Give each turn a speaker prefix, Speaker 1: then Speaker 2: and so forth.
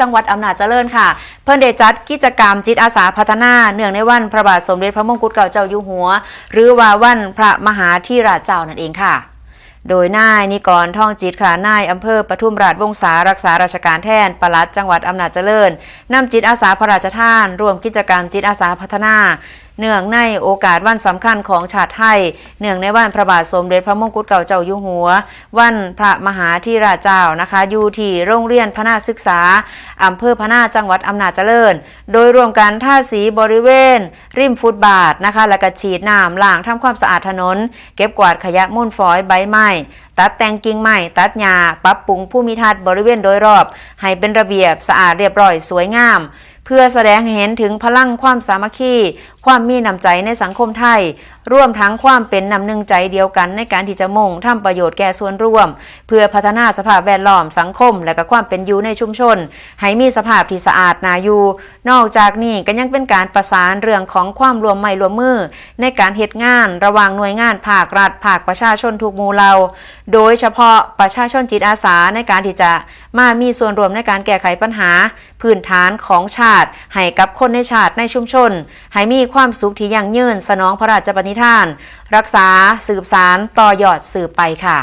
Speaker 1: จังหวัดอำนาจเจริญค่ะ เพิ่นเดจัดกิจกรรมจิตอาสาพัฒนา เนื่องในวันพระบาทสมเด็จพระมงกุฎเกล้าเจ้าอยู่หัว หรือว่าวันพระมหาธีราชเจ้านั่นเองค่ะ โดยนายนิกรท่องจิตค่ะนายอำเภอปทุมราชวงศารักษาราชการแทนปลัดจังหวัดอำนาจเจริญนำจิตอาสาพระราชทาน ร่วมกิจกรรมจิตอาสาพัฒนา เนื่องในโอกาสวันสำคัญของชาติไทย เนื่องในวันพระบาทสมเด็จพระมงกุฎเกล้าเจ้าอยู่หัว วันพระมหาธีราชเจ้านะคะอยู่ที่โรงเรียนพนาศึกษาอำเภอพนาจังหวัดอำนาจเจริญ โดยรวมกันท่าสีบริเวณ ริมฟุตบาทนะคะและก็ฉีดน้ำล้างทำความสะอาดถนน เก็บกวาดขยะมูลฝอยใบไม้ตัดแต่งกิ่งไม้ตัดหญ้าปรับปรุงผู้มีทัศน์บริเวณโดยรอบ ให้เป็นระเบียบสะอาดเรียบร้อยสวยงาม เพื่อแสดงเห็นถึงพลังความสามัคคี ความมีน้ำใจในสังคมไทย ร่วมทั้งความเป็นน้ำหนึ่งใจเดียวกันในการที่จะมุ่งทำประโยชน์แก่ส่วนรวม เพื่อพัฒนาสภาพแวดล้อมสังคม และก็ความเป็นอยู่ในชุมชน ให้มีสภาพที่สะอาดนาอยู่ นอกจากนี้ก็ยังเป็นการประสานเรื่องของความรวมไม้รวมมือ ในการเหตุงานระหว่างหน่วยงานภาครัฐภาคประชาชนทุกหมู่เหล่าโดยเฉพาะประชาชนจิตอาสาในการที่จะมามีส่วนรวมในการแก้ไขปัญหา พื้นฐานของชาาติ ให้กับคนในชาติในชุมชน ให้มีความสุขที่ยั่งยืน สนองพระราชปณิธาน รักษาสืบสารต่อยอดสืบไปค่ะ